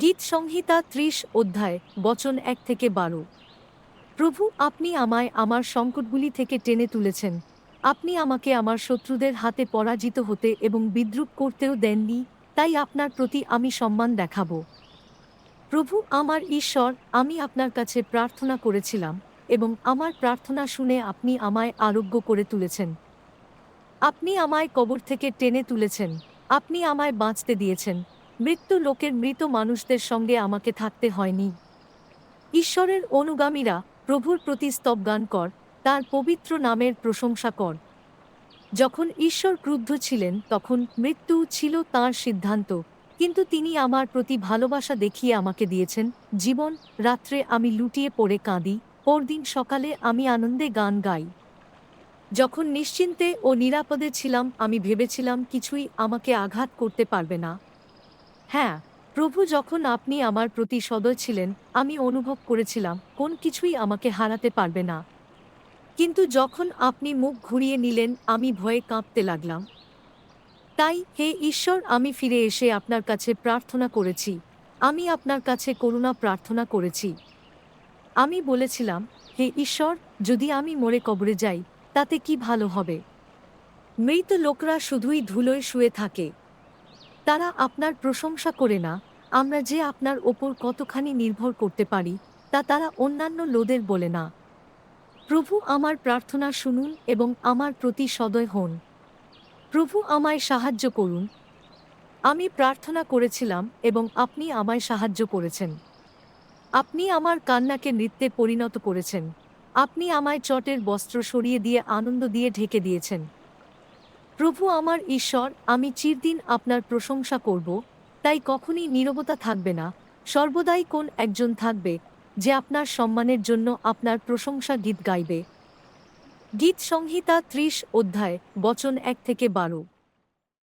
গীত সংহিতা ত্রিশ অধ্যায়, বচন এক থেকে বারো। প্রভু, আপনি আমায় আমার সংকটগুলি থেকে টেনে তুলেছেন। আপনি আমাকে আমার শত্রুদের হাতে পরাজিত হতে এবং বিদ্রুপ করতেও দেননি, তাই আপনার প্রতি আমি সম্মান দেখাব। প্রভু, আমার ঈশ্বর, আমি আপনার কাছে প্রার্থনা করেছিলাম এবং আমার প্রার্থনা শুনে আপনি আমায় আরোগ্য করে তুলেছেন। আপনি আমায় কবর থেকে টেনে তুলেছেন। আপনি আমায় বাঁচতে দিয়েছেন। মৃত্যু লোকের মৃত মানুষদের সঙ্গে আমাকে থাকতে হয়নি। ঈশ্বরের অনুগামীরা প্রভুর প্রতি স্তবগান কর, তার পবিত্র নামের প্রশংসা কর। যখন ঈশ্বর ক্রুদ্ধ ছিলেন, তখন মৃত্যু ছিল তাঁর সিদ্ধান্ত, কিন্তু তিনি আমার প্রতি ভালোবাসা দেখিয়ে আমাকে দিয়েছেন, জীবন, রাত্রে আমি লুটিয়ে পড়ে কাঁদি, পরদিন সকালে আমি আনন্দে গান গাই। যখন নিশ্চিন্তে ও নিরাপদে ছিলাম, আমি ভেবেছিলাম কিছুই আমাকে আঘাত করতে পারবে না। হ্যাঁ প্রভু যখন আপনি আমার প্রতি সদয় ছিলেন, আমি অনুভব করেছিলাম, কোন কিছুই আমাকে হারাতে পারবে না। কিন্তু যখন আপনি মুখ ঘুরিয়ে নিলেন, আমি ভয়ে কাঁপতে লাগলাম। তাই, হে ঈশ্বর, আমি ফিরে এসে আপনার কাছে প্রার্থনা করেছি। আমি আপনার কাছে করুণা প্রার্থনা করেছি। আমি বলেছিলাম, হে ঈশ্বর, যদি আমি মরে কবরে যাই, তাতে কি ভালো হবে? মৃত লোকরা শুধুই ধুলোয় শুয়ে থাকে। তারা আপনার প্রশংসা করে না, আমরা যে আপনার ওপর কতখানি নির্ভর করতে পারি, তা তারা অন্যান্য লোদের বলে না। প্রভু আমার প্রার্থনা শুনুন এবং আমার প্রতি সদয় হন। প্রভু আমায় সাহায্য করুন। আমি প্রার্থনা করেছিলাম এবং আপনি আমায় সাহায্য করেছেন। আপনি আমার কান্নাকে নৃত্যে পরিণত করেছেন। আপনি আমায় চটের বস্ত্র সরিয়ে দিয়ে আনন্দ দিয়ে ঢেকে দিয়েছেন। প্রভু আমার ঈশ্বর, আমি চিরদিন আপনার প্রশংসা করব, তাই কখনই নীরবতা থাকবে না। সর্বদাই কোন একজন থাকবে, যে আপনার সম্মানের জন্য আপনার প্রশংসা গীত গাইবে। গীত সংহিতা ত্রিশ অধ্যায়, বচন এক থেকে বারো।